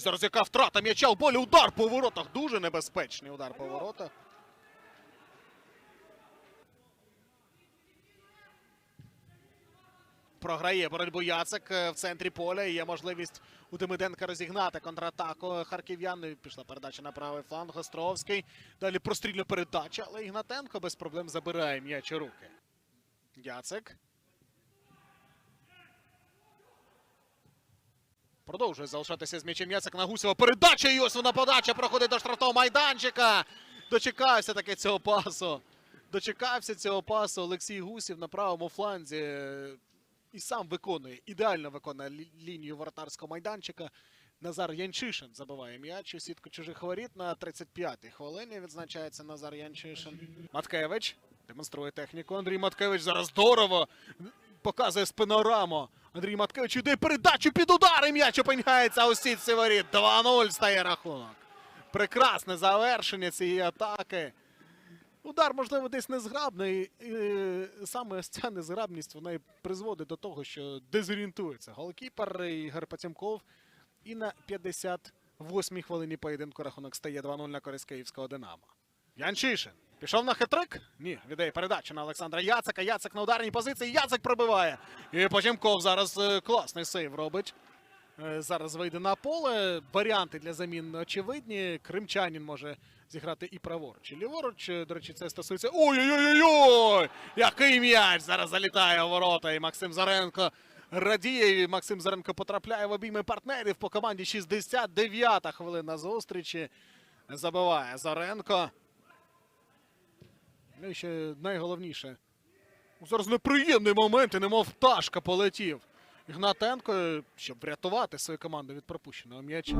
Зараз яка втрата м'яча у полі. Удар по воротах. Дуже небезпечний удар по воротах. Програє боротьбу Яцек е, в центрі поля. І є можливість у Демиденка розігнати контратаку харків'ян. Пішла передача на правий фланг. Островський. Далі прострільна передача, але Ігнатенко без проблем забирає м'яч руки. Яцек. Продовжує залишатися з м'ячем Яцек на Гусєва. Передача і ось вона подача проходить до штрафного майданчика. Дочекався таки цього пасу. Дочекався цього пасу Олексій Гусів на правому фланзі. І сам виконує, ідеально виконує лі- лінію воротарського майданчика. Назар Янчишин забиває м'яч у сітку чужих воріт на 35-й хвилині. Відзначається Назар Янчишин. Маткевич демонструє техніку. Андрій Маткевич зараз здорово показує спинораму. Андрій Маткевич іде передачу під удар і м'яч опиняється у сітці воріт. 2-0 стає рахунок. Прекрасне завершення цієї атаки. Удар, можливо, десь незграбний. І саме ось ця незграбність вона і призводить до того, що дезорієнтується голкіпер Ігор Пацямков. І на 58-й хвилині поєдинку рахунок стає 2-0 на користь київського Динамо. Янчишин. Пішов на хитрик? Ні, віддає передачу на Олександра Яцека. Яцек на ударній позиції. Яцек пробиває. І Пачемков зараз е, класний сейв робить. Е, Зараз вийде на поле. Варіанти для замін очевидні. Кримчанин може зіграти і праворуч, і ліворуч. Е, До речі, це стосується. Ой-ой-ой! Який м'яч зараз залітає у ворота. І Максим Заренко радіє. І Максим Заренко потрапляє в обійми партнерів по команді 69-та хвилина зустрічі. Забиває Заренко. Ну і ще найголовніше. Зараз неприємний момент, і немов пташка полетів. Ігнатенко, щоб врятувати свою команду від пропущеного м'яча.